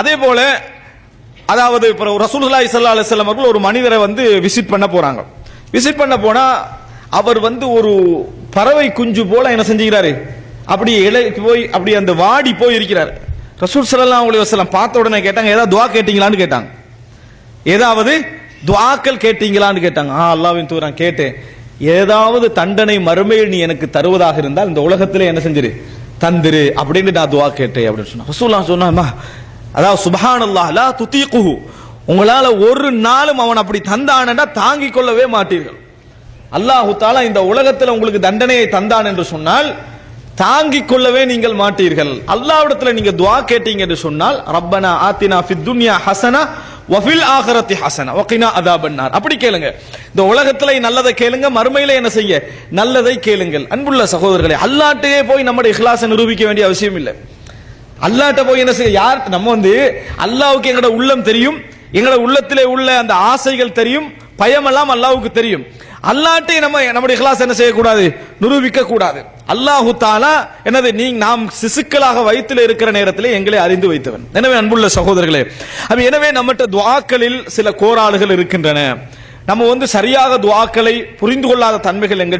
அதே போல அதாவது இப்போ ரசூலுல்லாஹி ஸல்லல்லாஹு அலைஹி வஸல்லம் அவர்கள் ஒரு மனிதரை வந்து விசிட் பண்ண போறாங்க. விசிட் பண்ண போனா அவர் வந்து ஒரு பறவை குஞ்சு போல என்ன செஞ்சுக்கிறாரு? அப்படி இலைக்கு போய் அப்படி அந்த வாடி போய் இருக்கிறார். ரசூல் ஸல்லல்லாஹு அலி வஸல்லம் பார்த்த உடனே கேட்டாங்க ஏதாவது துவா கேட்டீங்களான்னு கேட்டாங்க. ஏதாவது துவாக்கள் கேட்டீங்களான்னு கேட்டாங்க. ஆ அல்லாவின் தூரம் கேட்டேன். ஏதாவது தண்டனை மறுமையில் நீ எனக்கு தருவதாக இருந்தால் இந்த உலகத்திலே என்ன செஞ்சிரு? தந்திரு அப்படின்னு நான் துவா கேட்டேன் அப்படின்னு சொன்னா ரசூல்லா சொன்னாமா அதாவது சுபஹானல்லாஹ் லா துதீகுஹு உங்களால ஒரு நாளும் அவன் அப்படி தந்தானடா தாங்கிக் கொள்ளவே மாட்டீர்கள். அல்லாஹு தாலா இந்த உலகத்தில் உங்களுக்கு தண்டனையை தந்தான் என்று சொன்னால் தாங்கிக் கொள்ளவே நீங்கள் மாட்டீர்கள். அல்லாவிடத்தில் நீங்க துவா கேட்டீங்க என்று சொன்னால் ரப்பனா ஆத்தினா ஃபித் துன்யா ஹசனா வஃபில் ஆகரத்தி ஹசனா வகினா அதாபன்னார். அப்படி கேளுங்க. இந்த உலகத்துல நல்லதை கேளுங்க மறுமையில என்ன செய்ய? நல்லதை கேளுங்கள். அன்புள்ள சகோதரர்களே அல்லாட்டையே போய் நம்முடைய இஹ்லாசை நிரூபிக்க வேண்டிய அவசியம் இல்லை அல்லாட்ட போய் என்ன செய்ய? யார்? நம்ம வந்து அல்லாவுக்கு எங்களோட உள்ளம் தெரியும். எங்களோட உள்ளத்திலே உள்ள அந்த ஆசைகள் தெரியும். பயமெல்லாம் அல்லாவுக்கு தெரியும். அல்லாட்டை நம்ம நம்முடைய கிளாஸ் என்ன செய்யக்கூடாது? நிரூபிக்க கூடாது. அல்லாஹு தாலா என்னது நீ நாம் சிசுக்களாக வயிற்றில் இருக்கிற நேரத்தில் எங்களை அறிந்து வைத்தவன். எனவே அன்புள்ள சகோதரர்களே அப்ப எனவே நம்மகிட்ட துவாக்களில் சில கோராடுகள் இருக்கின்றன. நம்ம வந்து சரியாக துவாக்களை புரிந்து கொள்ளாத தன்மைகள் எங்கிட்ட